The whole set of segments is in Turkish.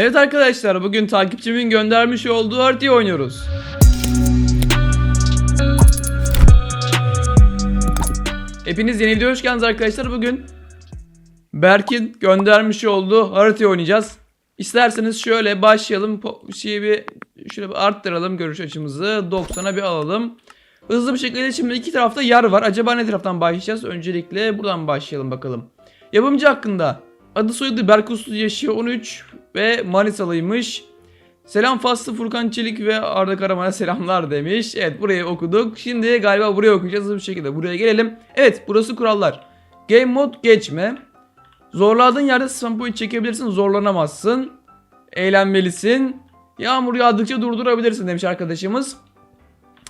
Evet arkadaşlar bugün takipçimin göndermiş olduğu haritayı oynuyoruz. Hepiniz yeni videoya hoş geldiniz arkadaşlar. Bugün Berk'in göndermiş olduğu haritayı oynayacağız. İsterseniz şöyle başlayalım. Şeyi bir şöyle bir arttıralım görüş açımızı. 90'a bir alalım. Hızlı bir şekilde şimdi iki tarafta yer var. Acaba ne taraftan başlayacağız? Öncelikle buradan başlayalım bakalım. Yapımcı hakkında. Adı soyadı Berk Uslu yaşıyor 13 ve Manisalıymış. Selam Faslı Furkan Çelik ve Arda Karaman'a selamlar demiş. Evet burayı okuduk. Şimdi galiba buraya okuyacağız hızlı bir şekilde. Buraya gelelim. Evet burası kurallar. Game mode geçme. Zorladığın yerde spam point çekebilirsin. Zorlanamazsın. Eğlenmelisin. Yağmur yağdıkça durdurabilirsin demiş arkadaşımız.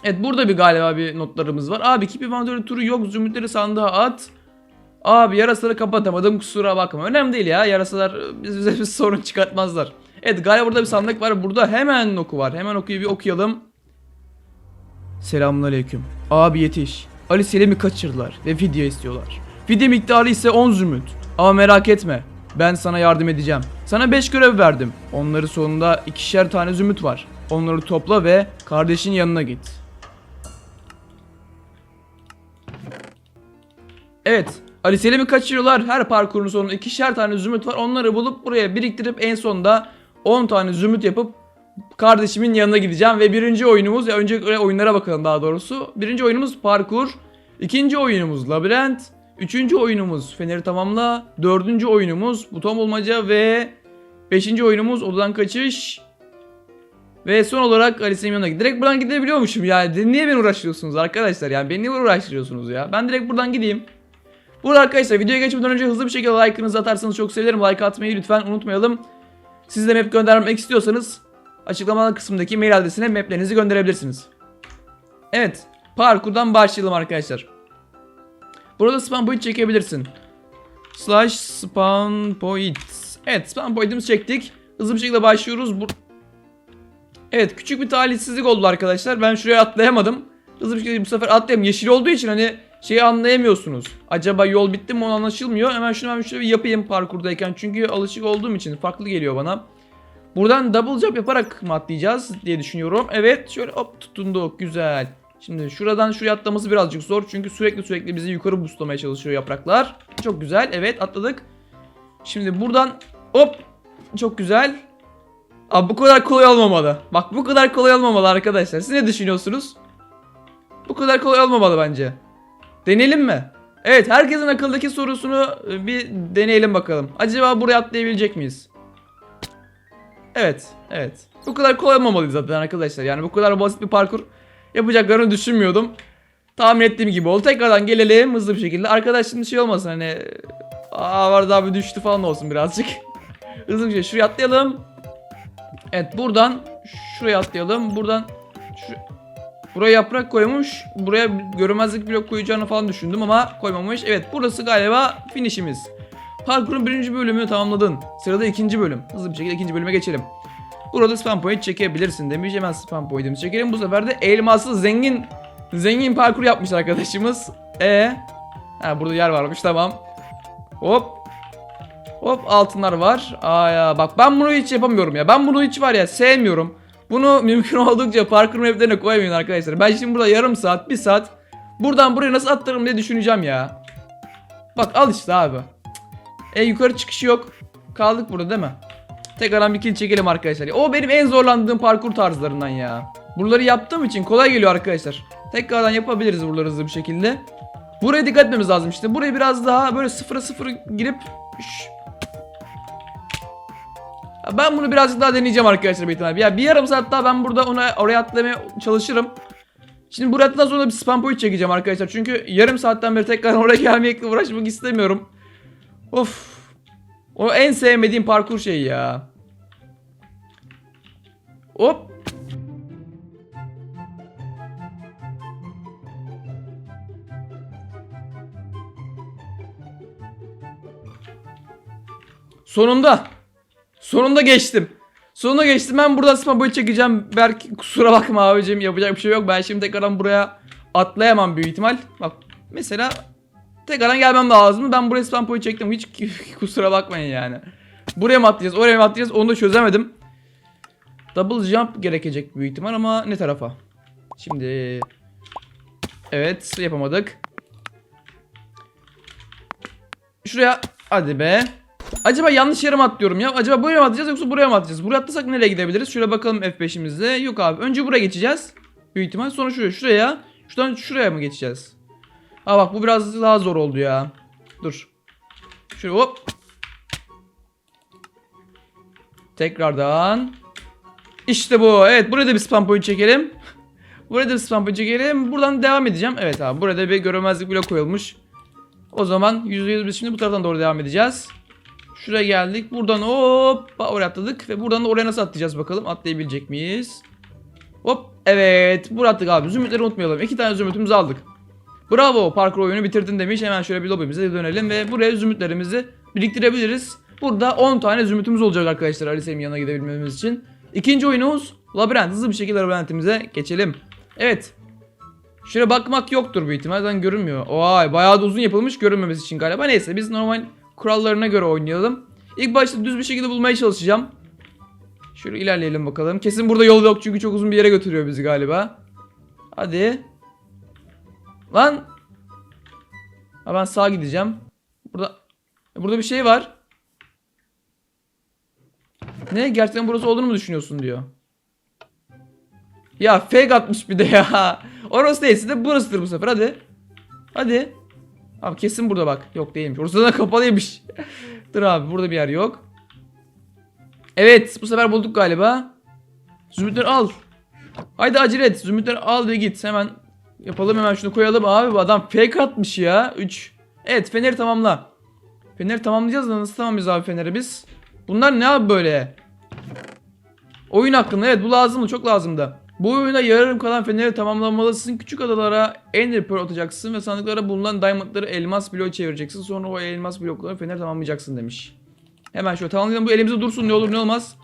Evet burada bir galiba bir notlarımız var. Abi keep inventory turu yok. Zümrütleri sandığa at. Abi yarasaları kapatamadım kusura bakma. Önemli değil ya yarasalar biz- bize bir sorun çıkartmazlar. Evet galiba burada bir sandık var. Burada hemen oku var. Hemen okuyu bir okuyalım. Selamünaleyküm. Abi yetiş. Ali Selim'i kaçırdılar ve fidye istiyorlar. Fidye miktarı ise 10 zümrüt. Ama merak etme. Ben sana yardım edeceğim. Sana 5 görev verdim. Onları sonunda ikişer tane zümrüt var. Onları topla ve kardeşin yanına git. Evet. Ali Selim'i kaçırıyorlar. Her parkurun sonunda ikişer tane zümrüt var. Onları bulup buraya biriktirip en sonunda 10 tane zümrüt yapıp kardeşimin yanına gideceğim. Ve birinci oyunumuz ya önce oyunlara bakalım daha doğrusu. Birinci oyunumuz parkur. ikinci oyunumuz labirent. Üçüncü oyunumuz feneri tamamla. Dördüncü oyunumuz buton bulmaca ve beşinci oyunumuz odadan kaçış. Ve son olarak Alice'nin yanına git. Direkt buradan gidebiliyormuşum yani. Niye beni uğraştırıyorsunuz arkadaşlar? Yani beni niye uğraştırıyorsunuz ya? Ben direkt buradan gideyim. Burada arkadaşlar videoya geçmeden önce hızlı bir şekilde like'ınızı atarsanız çok sevinirim. Like atmayı lütfen unutmayalım. Siz de map göndermek istiyorsanız açıklama kısmındaki mail adresine maplerinizi gönderebilirsiniz. Evet. Parkurdan başlayalım arkadaşlar. Burada spawn point çekebilirsin. Slash spawn point. Evet spawn point'imizi çektik. Hızlı bir şekilde başlıyoruz. Bu... Evet küçük bir talihsizlik oldu arkadaşlar. Ben şuraya atlayamadım. Hızlı bir şekilde bu sefer atlayayım. Yeşil olduğu için hani şeyi anlayamıyorsunuz. Acaba yol bitti mi onu anlaşılmıyor. Hemen şunu ben şöyle bir yapayım parkurdayken. Çünkü alışık olduğum için farklı geliyor bana. Buradan double jump yaparak mı atlayacağız diye düşünüyorum. Evet şöyle hop tutunduk güzel. Şimdi şuradan şuraya atlaması birazcık zor. Çünkü sürekli sürekli bizi yukarı boostlamaya çalışıyor yapraklar. Çok güzel evet atladık. Şimdi buradan hop çok güzel. Abi bu kadar kolay olmamalı. Bak bu kadar kolay olmamalı arkadaşlar. Siz ne düşünüyorsunuz? Bu kadar kolay olmamalı bence. Deneyelim mi? Evet herkesin akıldaki sorusunu e, bir deneyelim bakalım. Acaba buraya atlayabilecek miyiz? Evet, evet. Bu kadar kolay olmamalıydı zaten arkadaşlar. Yani bu kadar basit bir parkur yapacaklarını düşünmüyordum. Tahmin ettiğim gibi oldu. Tekrardan gelelim hızlı bir şekilde. Arkadaş şimdi şey olmasın hani... Aa vardı abi düştü falan olsun birazcık. hızlı bir şey. Şuraya atlayalım. Evet buradan şuraya atlayalım. Buradan şu, buraya yaprak koymuş. Buraya görünmezlik blok koyacağını falan düşündüm ama koymamış. Evet burası galiba finishimiz. Parkurun birinci bölümünü tamamladın. Sırada ikinci bölüm. Hızlı bir şekilde ikinci bölüme geçelim. Burada spam point çekebilirsin demiş. Hemen spam point'imizi çekelim. Bu sefer de elmaslı zengin zengin parkur yapmış arkadaşımız. E ha burada yer varmış tamam. Hop Hop altınlar var. Aa ya bak ben bunu hiç yapamıyorum ya. Ben bunu hiç var ya sevmiyorum. Bunu mümkün oldukça parkur maplerine koymayın arkadaşlar. Ben şimdi burada yarım saat, bir saat buradan buraya nasıl atlarım diye düşüneceğim ya. Bak al işte abi. E yukarı çıkışı yok. Kaldık burada değil mi? Tekrardan bir kill çekelim arkadaşlar. O benim en zorlandığım parkur tarzlarından ya. Buraları yaptığım için kolay geliyor arkadaşlar. Tekrardan yapabiliriz buraları hızlı bir şekilde. Buraya dikkat etmemiz lazım işte. Buraya biraz daha böyle sıfıra sıfır girip Şş. Ben bunu birazcık daha deneyeceğim arkadaşlar büyük ihtimalle. Ya bir yarım saat daha ben burada ona oraya atlamaya çalışırım. Şimdi buraya atladan sonra bir spam point çekeceğim arkadaşlar. Çünkü yarım saatten beri tekrar oraya gelmekle uğraşmak istemiyorum. Of. O en sevmediğim parkur şeyi ya. Hop. Sonunda. Sonunda geçtim. Sonunda geçtim. Ben buradan spam boyu çekeceğim. Belki kusura bakma abicim yapacak bir şey yok. Ben şimdi tekrardan buraya atlayamam büyük ihtimal. Bak mesela tekrardan gelmem lazım. Ben buraya spam çektim. Hiç kusura bakmayın yani. Buraya mı atlayacağız oraya mı atlayacağız onu da çözemedim. Double jump gerekecek büyük ihtimal ama ne tarafa? Şimdi Evet yapamadık. Şuraya hadi be. Acaba yanlış yere mi atlıyorum ya? Acaba buraya mı atlayacağız yoksa buraya mı atlayacağız? Buraya atlasak nereye gidebiliriz? Şöyle bakalım F5'imizde. Yok abi. Önce buraya geçeceğiz. Büyük ihtimal. Sonra şuraya. Şuraya. Şuradan şuraya mı geçeceğiz? Ha bak bu biraz daha zor oldu ya. Dur. Şöyle hop. Tekrardan. İşte bu. Evet burada bir spam point çekelim. Burada bir spam point çekelim. Buradan devam edeceğim. Evet abi burada bir görünmezlik blok koyulmuş. O zaman %100 biz şimdi bu taraftan doğru devam edeceğiz. Şuraya geldik. Buradan hop oraya atladık. Ve buradan da oraya nasıl atlayacağız bakalım. Atlayabilecek miyiz? Hop evet. Buraya attık abi. Zümrütleri unutmayalım. İki tane zümrütümüzü aldık. Bravo parkur oyunu bitirdin demiş. Hemen şöyle bir lobimize dönelim ve buraya zümrütlerimizi biriktirebiliriz. Burada 10 tane zümrütümüz olacak arkadaşlar Alice'nin yanına gidebilmemiz için. İkinci oyunumuz labirent. Hızlı bir şekilde labirentimize geçelim. Evet. Şuraya bakmak yoktur büyük ihtimal. Zaten görünmüyor. Vay bayağı da uzun yapılmış görünmemesi için galiba. Neyse biz normal kurallarına göre oynayalım. İlk başta düz bir şekilde bulmaya çalışacağım. Şöyle ilerleyelim bakalım. Kesin burada yol yok çünkü çok uzun bir yere götürüyor bizi galiba. Hadi. Lan. Ha ben sağa gideceğim. Burada burada bir şey var. Ne? Gerçekten burası olduğunu mu düşünüyorsun diyor. Ya fake atmış bir de ya. Orası değilse de burasıdır bu sefer hadi. Hadi. Abi kesin burada bak. Yok değilmiş. Orası da kapalıymış. Dur abi burada bir yer yok. Evet bu sefer bulduk galiba. Zümrütleri al. Haydi acele et. Zümrütleri al ve git. Hemen yapalım hemen şunu koyalım. Abi bu adam fake atmış ya. 3. Evet feneri tamamla. Feneri tamamlayacağız da nasıl tamamlayacağız abi feneri biz? Bunlar ne abi böyle? Oyun hakkında evet bu lazımdı çok lazımdı. Bu oyunda yarım kalan feneri tamamlamalısın. Küçük adalara Ender Pearl atacaksın ve sandıklara bulunan diamondları elmas bloğu çevireceksin. Sonra o elmas blokları feneri tamamlayacaksın demiş. Hemen şöyle tamamlayalım bu elimizde dursun ne olur ne olmaz.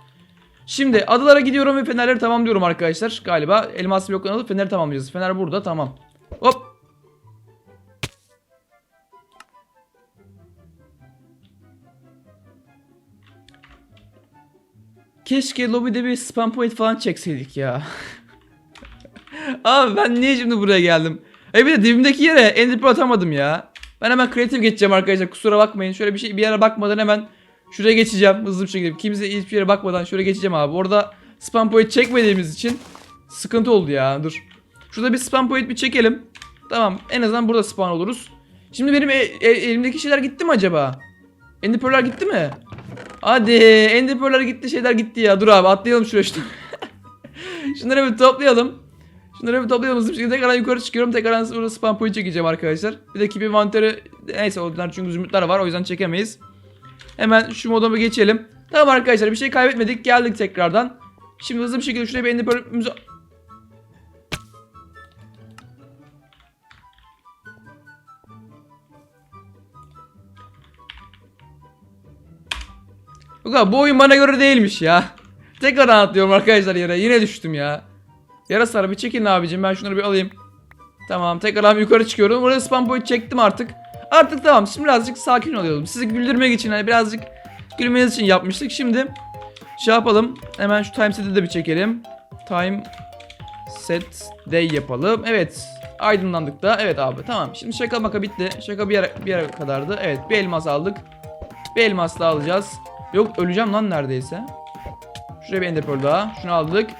Şimdi adalara gidiyorum ve fenerleri tamamlıyorum arkadaşlar. Galiba elmas bloklarını alıp feneri tamamlayacağız. Fener burada tamam. Hop. Keşke lobide bir spam point falan çekseydik ya. Abi ben niye şimdi buraya geldim? E bir de dibimdeki yere ender atamadım ya. Ben hemen kreatif geçeceğim arkadaşlar kusura bakmayın. Şöyle bir şey bir yere bakmadan hemen şuraya geçeceğim hızlı bir şekilde. Kimse hiçbir yere bakmadan şöyle geçeceğim abi. Orada spam point çekmediğimiz için sıkıntı oldu ya. Dur. Şurada bir spam point bir çekelim. Tamam en azından burada spawn oluruz. Şimdi benim e- e- elimdeki şeyler gitti mi acaba? Ender gitti mi? Hadi Ender gitti şeyler gitti ya. Dur abi atlayalım şuraya işte. Şunları bir toplayalım. Şunları bir bir şekilde tekrardan yukarı çıkıyorum. Tekrardan burada spam point çekeceğim arkadaşlar. Bir de keep inventörü neyse onlar çünkü zümrütler var o yüzden çekemeyiz. Hemen şu moduma geçelim. Tamam arkadaşlar bir şey kaybetmedik. Geldik tekrardan. Şimdi hızlı bir şekilde şuraya bir ender pearl'ümüzü bu oyun bana göre değilmiş ya. Tekrar atlıyorum arkadaşlar yere. Yine düştüm ya. Yarasar bir çekin abicim. Ben şunları bir alayım. Tamam tekrar yukarı çıkıyorum. Buraya spam point çektim artık. Artık tamam. Şimdi birazcık sakin oluyorum. Sizi güldürmek için hani birazcık gülmeniz için yapmıştık. Şimdi şey yapalım. Hemen şu time set'i de bir çekelim. Time set day yapalım. Evet. Aydınlandık da. Evet abi tamam. Şimdi şaka maka bitti. Şaka bir yere, bir yere kadardı. Evet bir elmas aldık. Bir elmas daha alacağız. Yok öleceğim lan neredeyse. Şuraya bir ender daha. Şunu aldık.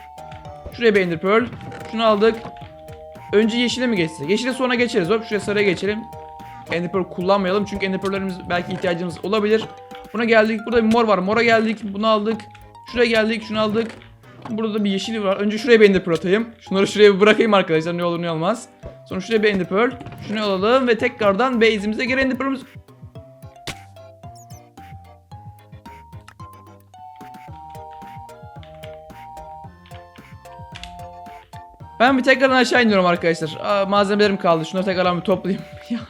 Şuraya bir pearl. Şunu aldık. Önce yeşile mi geçsek? Yeşile sonra geçeriz. Hop şuraya sarıya geçelim. Ender pearl kullanmayalım çünkü ender pearl'lerimiz belki ihtiyacımız olabilir. Buna geldik. Burada bir mor var. Mora geldik. Bunu aldık. Şuraya geldik. Şunu aldık. Burada da bir yeşil var. Önce şuraya bir ender pearl atayım. Şunları şuraya bir bırakayım arkadaşlar. Ne olur ne olmaz. Sonra şuraya bir ender pearl. Şunu alalım ve tekrardan base'imize geri ender pearl'ümüz Ben bir tekrardan aşağı iniyorum arkadaşlar. Aa, malzemelerim kaldı. Şunları tekrardan bir toplayayım. ya.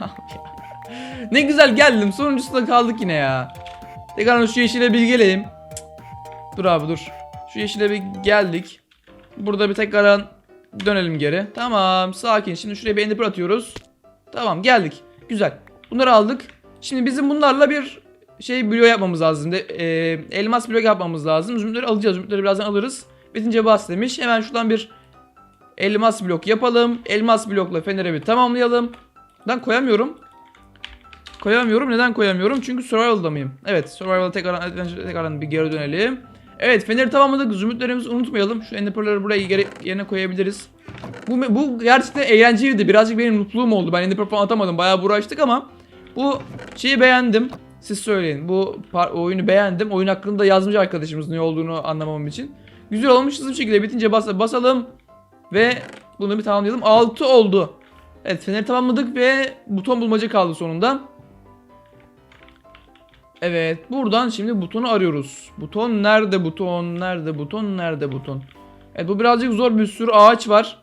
Ne güzel geldim. Sonuncusunda kaldık yine ya. Tekrardan şu yeşile bir geleyim. Dur abi dur. Şu yeşile bir geldik. Burada bir tekrardan dönelim geri. Tamam sakin. Şimdi şuraya bir ender atıyoruz. Tamam geldik. Güzel. Bunları aldık. Şimdi bizim bunlarla bir şey bloğu yapmamız lazım. De, e, elmas blok yapmamız lazım. Zümrütleri alacağız. Zümrütleri birazdan alırız. Bitince bas demiş. Hemen şuradan bir elmas blok yapalım. Elmas blokla feneri bir tamamlayalım. Ben koyamıyorum. Koyamıyorum. Neden koyamıyorum? Çünkü survival'da mıyım? Evet. Survival'a tekrar, tekrardan bir geri dönelim. Evet feneri tamamladık. Zümrütlerimizi unutmayalım. Şu enderpearl'ları buraya yerine koyabiliriz. Bu, bu gerçekten eğlenceliydi. Birazcık benim mutluluğum oldu. Ben enderpearl falan atamadım. Bayağı uğraştık ama bu şeyi beğendim. Siz söyleyin. Bu oyunu beğendim. Oyun hakkında yazmış arkadaşımız ne olduğunu anlamam için. Güzel olmuş hızlı bir şekilde bitince bas basalım. Ve bunu bir tamamlayalım. 6 oldu. Evet feneri tamamladık ve buton bulmaca kaldı sonunda. Evet buradan şimdi butonu arıyoruz. Buton nerede buton nerede buton nerede buton. Evet bu birazcık zor bir sürü ağaç var.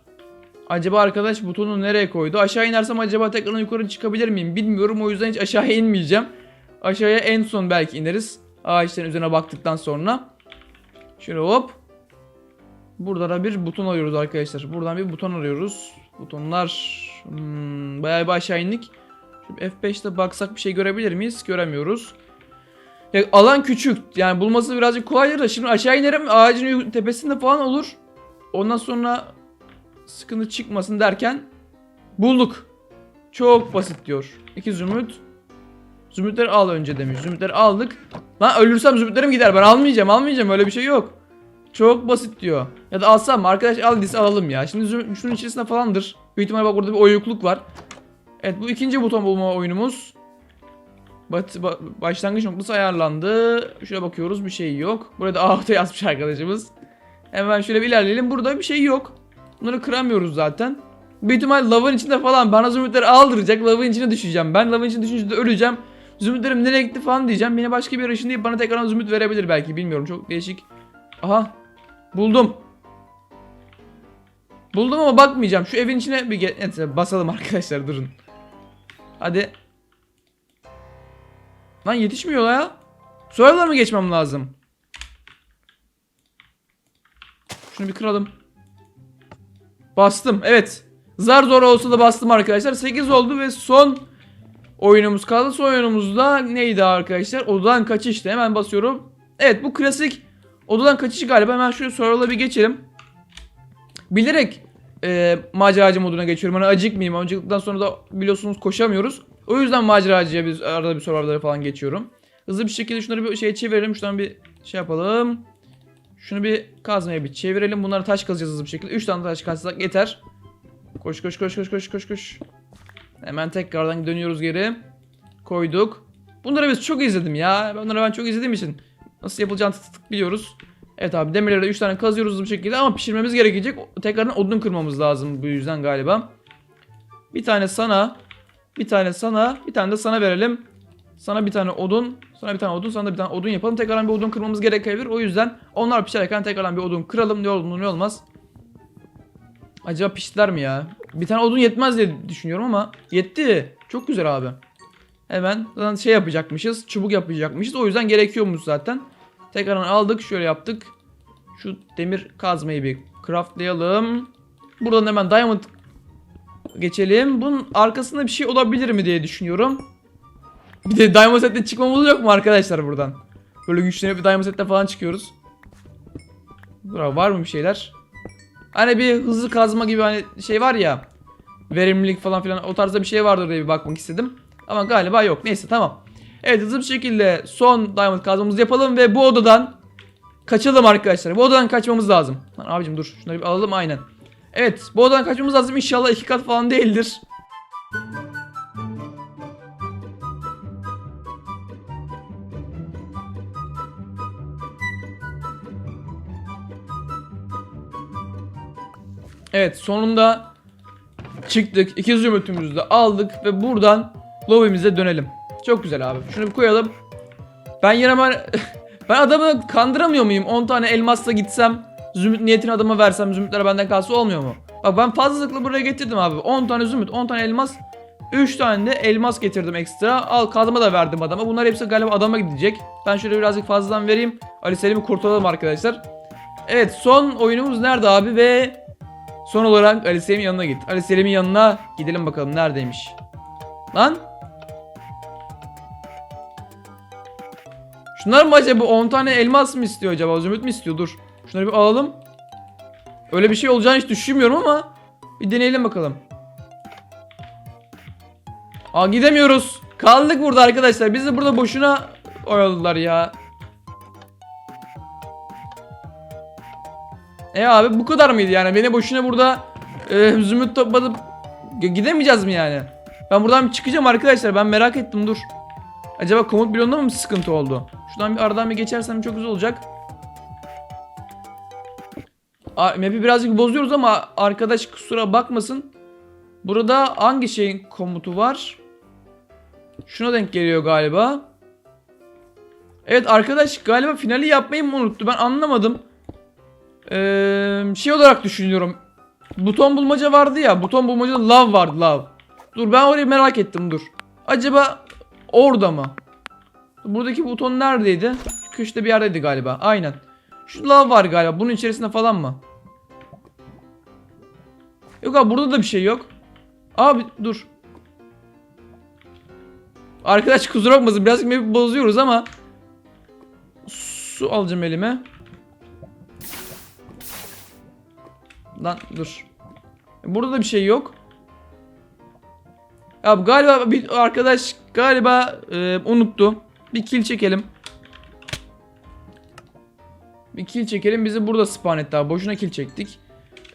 Acaba arkadaş butonu nereye koydu? Aşağı inersem acaba tekrar yukarı çıkabilir miyim bilmiyorum. O yüzden hiç aşağıya inmeyeceğim. Aşağıya en son belki ineriz. Ağaçların üzerine baktıktan sonra. Şöyle hop. Burada da bir buton arıyoruz arkadaşlar. Buradan bir buton arıyoruz. Butonlar hmm, bayağı bir aşağı indik. Şimdi F5'te baksak bir şey görebilir miyiz? Göremiyoruz. Ya, alan küçük. Yani bulması birazcık kolaydır da şimdi aşağı inerim ağacın tepesinde falan olur. Ondan sonra sıkıntı çıkmasın derken bulduk. Çok basit diyor. İki zümrüt. Zümrütleri al önce demiş. Zümrütleri aldık. Lan ölürsem zümrütlerim gider. Ben almayacağım almayacağım öyle bir şey yok. Çok basit diyor. Ya da alsam? Arkadaş al dese alalım ya. Şimdi şunun içerisinde falandır. Büyük ihtimalle bak burada bir oyukluk var. Evet bu ikinci buton bulma oyunumuz. Başlangıç noktası ayarlandı. Şöyle bakıyoruz bir şey yok. Burada AHT yazmış arkadaşımız. Hemen şöyle bir ilerleyelim. Burada bir şey yok. Bunları kıramıyoruz zaten. Büyük ihtimal lavın içinde falan bana zümrütleri aldıracak. Lavın içine düşeceğim. Ben lavın içine düşünce de öleceğim. Zümrütlerim nereye gitti falan diyeceğim. Beni başka bir yere deyip bana tekrar zümrüt verebilir belki. Bilmiyorum. Çok değişik. Aha. Buldum. Buldum ama bakmayacağım. Şu evin içine bir ge- Neyse, basalım arkadaşlar durun. Hadi. Lan yetişmiyor ya. Sorular mı geçmem lazım? Şunu bir kıralım. Bastım. Evet. Zar zor olsa da bastım arkadaşlar. 8 oldu ve son oyunumuz kaldı. Son oyunumuzda neydi arkadaşlar? Odadan kaçıştı. Hemen basıyorum. Evet bu klasik odadan kaçış galiba. Hemen şöyle sorulara bir geçelim. Bilerek e, maceracı moduna geçiyorum. Hani acıkmayayım. Acıktıktan sonra da biliyorsunuz koşamıyoruz. O yüzden maceracıya biz arada bir sorulara falan geçiyorum. Hızlı bir şekilde şunları bir şeye çevirelim. Şuradan bir şey yapalım. Şunu bir kazmaya bir çevirelim. Bunları taş kazacağız hızlı bir şekilde. 3 tane taş kazsak yeter. Koş koş koş koş koş koş koş. Hemen tekrardan dönüyoruz geri. Koyduk. Bunları biz çok izledim ya. Bunları ben çok izlediğim için nasıl yapılacağını tık tık biliyoruz. Evet abi demirleri 3 tane kazıyoruz bir şekilde ama pişirmemiz gerekecek. Tekrardan odun kırmamız lazım bu yüzden galiba. Bir tane sana, bir tane sana, bir tane de sana verelim. Sana bir tane odun, sana bir tane odun, sana da bir tane odun yapalım. Tekrardan bir odun kırmamız gerekebilir. O yüzden onlar pişerken tekrardan bir odun kıralım. Ne olur ne olmaz. Acaba piştiler mi ya? Bir tane odun yetmez diye düşünüyorum ama yetti. Çok güzel abi. Hemen zaten şey yapacakmışız. Çubuk yapacakmışız. O yüzden gerekiyormuş zaten. Tekrardan aldık. Şöyle yaptık. Şu demir kazmayı bir craftlayalım. Buradan hemen diamond geçelim. Bunun arkasında bir şey olabilir mi diye düşünüyorum. Bir de diamond sette çıkmamız yok mu arkadaşlar buradan? Böyle güçlenip bir diamond sette falan çıkıyoruz. Bura var mı bir şeyler? Hani bir hızlı kazma gibi hani şey var ya. Verimlilik falan filan o tarzda bir şey vardır diye bir bakmak istedim. Ama galiba yok. Neyse tamam. Evet hızlı bir şekilde son diamond kazmamızı yapalım ve bu odadan kaçalım arkadaşlar. Bu odadan kaçmamız lazım. Lan abicim dur şunları bir alalım aynen. Evet bu odadan kaçmamız lazım. İnşallah iki kat falan değildir. Evet sonunda çıktık. İki zümrütümüzü de aldık ve buradan lobimize dönelim. Çok güzel abi. Şunu bir koyalım. Ben yine ben, ben adamı kandıramıyor muyum? 10 tane elmasla gitsem zümrüt niyetini adama versem zümrütler benden kalsa olmuyor mu? Bak ben fazlalıkla buraya getirdim abi. 10 tane zümrüt, 10 tane elmas. 3 tane de elmas getirdim ekstra. Al kazma da verdim adama. Bunlar hepsi galiba adama gidecek. Ben şöyle birazcık fazladan vereyim. Ali Selim'i kurtaralım arkadaşlar. Evet son oyunumuz nerede abi ve son olarak Ali Selim'in yanına git. Ali Selim'in yanına gidelim bakalım neredeymiş. Lan Şunlar mı acaba 10 tane elmas mı istiyor acaba? Zümrüt mü istiyor? Dur. Şunları bir alalım. Öyle bir şey olacağını hiç düşünmüyorum ama bir deneyelim bakalım. Aa gidemiyoruz. Kaldık burada arkadaşlar. Bizi burada boşuna oyaladılar ya. E abi bu kadar mıydı yani? Beni boşuna burada e, zümrüt topladıp gidemeyeceğiz mi yani? Ben buradan çıkacağım arkadaşlar. Ben merak ettim dur. Acaba komut bloğunda mı sıkıntı oldu? Şuradan bir aradan bir geçersem çok güzel olacak. Map'i birazcık bozuyoruz ama arkadaş kusura bakmasın. Burada hangi şeyin komutu var? Şuna denk geliyor galiba. Evet arkadaş galiba finali yapmayı mı unuttu? Ben anlamadım. Ee, şey olarak düşünüyorum. Buton bulmaca vardı ya. Buton bulmacada love vardı love. Dur ben orayı merak ettim dur. Acaba orada mı? Buradaki buton neredeydi? Köşede bir yerdeydi galiba. Aynen. Şu love var galiba. Bunun içerisinde falan mı? Yok abi burada da bir şey yok. Abi dur. Arkadaş kusura bakmasın birazcık map'i bozuyoruz ama Su alacağım elime Lan dur Burada da bir şey yok Abi galiba bir arkadaş galiba e, unuttu Bir kill çekelim Bir kill çekelim bizi burada spawn etti abi boşuna kill çektik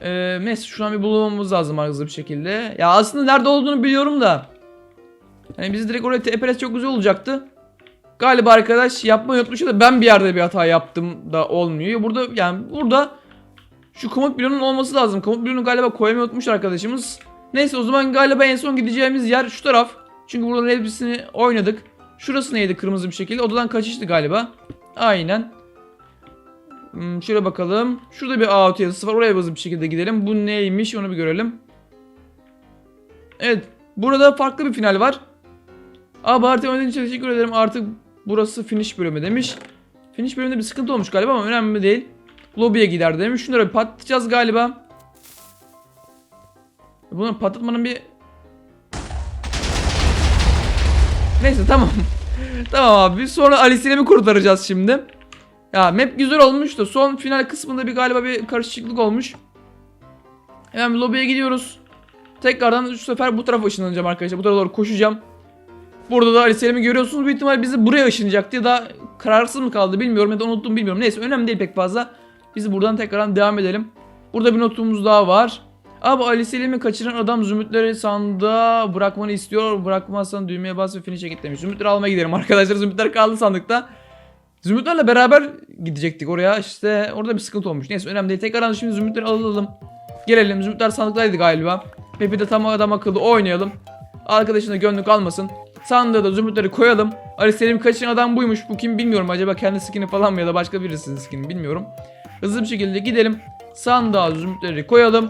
ee, neyse şu an bir bulmamız lazım hızlı bir şekilde. Ya aslında nerede olduğunu biliyorum da. Hani bizi direkt oraya tepelesi çok güzel olacaktı. Galiba arkadaş yapmayı unutmuş ya da ben bir yerde bir hata yaptım da olmuyor. Burada yani burada şu komut bloğunun olması lazım. Komut bloğunu galiba koymayı unutmuş arkadaşımız. Neyse o zaman galiba en son gideceğimiz yer şu taraf. Çünkü buraların hepsini oynadık. Şurası neydi kırmızı bir şekilde? Odadan kaçıştı galiba. Aynen. Hmm, şöyle bakalım. Şurada bir AOT yazısı var. Oraya hızlı bir şekilde gidelim. Bu neymiş onu bir görelim. Evet. Burada farklı bir final var. Abi harita oynadığın için teşekkür ederim. Artık burası finish bölümü demiş. Finish bölümünde bir sıkıntı olmuş galiba ama önemli değil. Lobby'ye gider demiş. Şunları bir patlatacağız galiba. Bunu patlatmanın bir... Neyse tamam. tamam abi. Sonra Alice'yle mi kurtaracağız şimdi? Ya map güzel olmuş da son final kısmında bir galiba bir karışıklık olmuş. Hemen bir lobiye gidiyoruz. Tekrardan şu sefer bu tarafa ışınlanacağım arkadaşlar. Bu tarafa doğru koşacağım. Burada da Ali Selim'i görüyorsunuz. Büyük ihtimal bizi buraya ışınlayacaktı ya da kararsız mı kaldı bilmiyorum ya da unuttum bilmiyorum. Neyse önemli değil pek fazla. Biz buradan tekrardan devam edelim. Burada bir notumuz daha var. Abi Ali Selim'i kaçıran adam zümrütleri sandığa bırakmanı istiyor. Bırakmazsan düğmeye bas ve finish'e git demiş. Zümrütleri almaya gidelim arkadaşlar. Zümrütler kaldı sandıkta. Zümrütlerle beraber gidecektik oraya. İşte orada bir sıkıntı olmuş. Neyse önemli değil. Tekrardan şimdi zümrütleri alalım. Gelelim. Zümrütler sandıktaydı galiba. Map'i de tam adam akıllı oynayalım. Arkadaşın da gönlük almasın. Sandığa da zümrütleri koyalım. Ali Selim kaçıran adam buymuş. Bu kim bilmiyorum. Acaba kendi skin'i falan mı ya da başka birisinin skin'i bilmiyorum. Hızlı bir şekilde gidelim. Sandığa zümrütleri koyalım.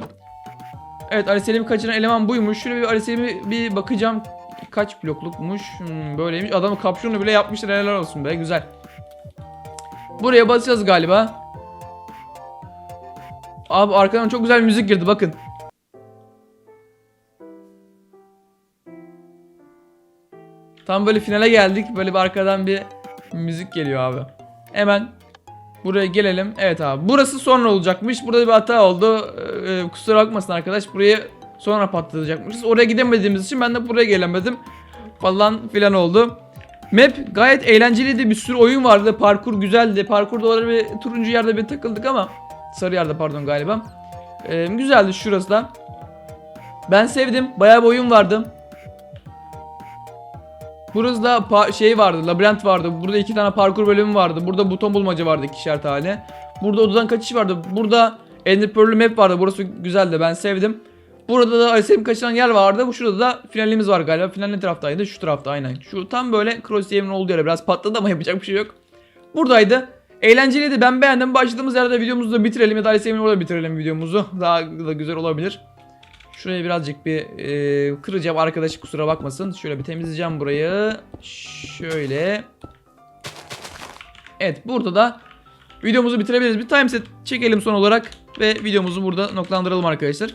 Evet Ali Selim'i kaçıran eleman buymuş. Şöyle bir Ali Selim'i bir bakacağım. Kaç bloklukmuş? Hmm, böyleymiş. Adamın kapşonunu bile yapmışlar. Helal olsun be. Güzel. Buraya basacağız galiba. Abi arkadan çok güzel bir müzik girdi bakın. Tam böyle finale geldik. Böyle bir arkadan bir müzik geliyor abi. Hemen buraya gelelim. Evet abi. Burası sonra olacakmış. Burada bir hata oldu. Ee, kusura bakmasın arkadaş. Burayı sonra patlatacakmışız. Oraya gidemediğimiz için ben de buraya gelemedim. Falan filan oldu. Map gayet eğlenceliydi. Bir sürü oyun vardı. Parkur güzeldi. Parkurda orada bir turuncu yerde bir takıldık ama sarı yerde pardon galiba. Ee, güzeldi şurası da. Ben sevdim. Bayağı bir oyun vardı. Burası da pa- şey vardı. Labirent vardı. Burada iki tane parkur bölümü vardı. Burada buton bulmaca vardı ikişer tane. Burada odadan kaçış vardı. Burada Ender Pearl'lü map vardı. Burası güzeldi. Ben sevdim. Burada da Alice'in kaçıran yer vardı. Bu şurada da finalimiz var galiba. Final ne taraftaydı? Şu tarafta aynen. Şu tam böyle Crosshair'in olduğu yere biraz patladı ama yapacak bir şey yok. Buradaydı. Eğlenceliydi. Ben beğendim. Başladığımız yerde videomuzu da bitirelim ya da Alice'in orada bitirelim videomuzu. Daha da güzel olabilir. Şuraya birazcık bir e, kıracağım. Arkadaş kusura bakmasın. Şöyle bir temizleyeceğim burayı. Şöyle. Evet burada da videomuzu bitirebiliriz. Bir timeset çekelim son olarak ve videomuzu burada noktalandıralım arkadaşlar.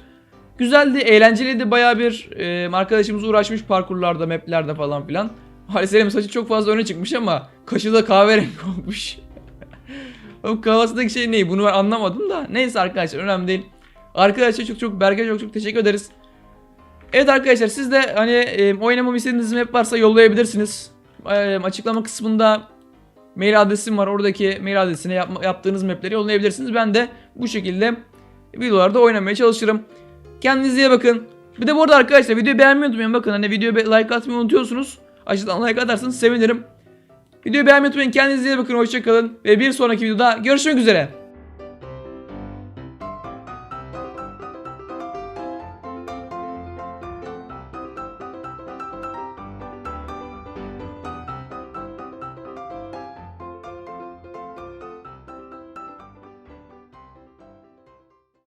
Güzeldi, eğlenceliydi. Baya bir e, arkadaşımız uğraşmış parkurlarda, maplerde falan filan. Ali Selim'in saçı çok fazla öne çıkmış ama kaşı da kahverengi olmuş. o kafasındaki şey ne? Bunu ben anlamadım da. Neyse arkadaşlar önemli değil. Arkadaşlar çok çok Berke çok çok teşekkür ederiz. Evet arkadaşlar siz de hani e, oynamamı istediğiniz map varsa yollayabilirsiniz. E, açıklama kısmında mail adresim var. Oradaki mail adresine yapma- yaptığınız mapleri yollayabilirsiniz. Ben de bu şekilde videolarda oynamaya çalışırım. Kendinize iyi bakın. Bir de bu arada arkadaşlar videoyu beğenmeyi unutmayın. Bakın hani videoya like atmayı unutuyorsunuz. Aşağıdan like atarsanız sevinirim. Videoyu beğenmeyi unutmayın. Kendinize iyi bakın. Hoşçakalın. Ve bir sonraki videoda görüşmek üzere.